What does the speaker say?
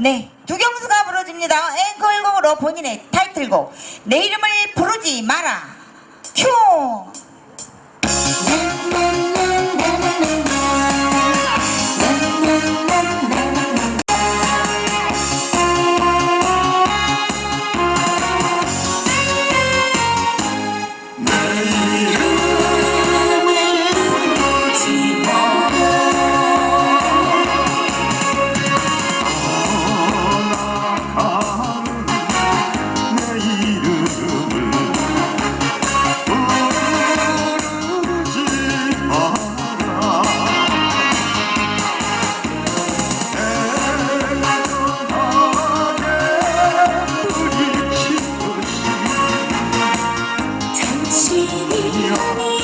네, 두경수가 부르집니다. 앵콜곡으로 본인의 타이틀곡 내 이름을 부르지 마라. 큐. 你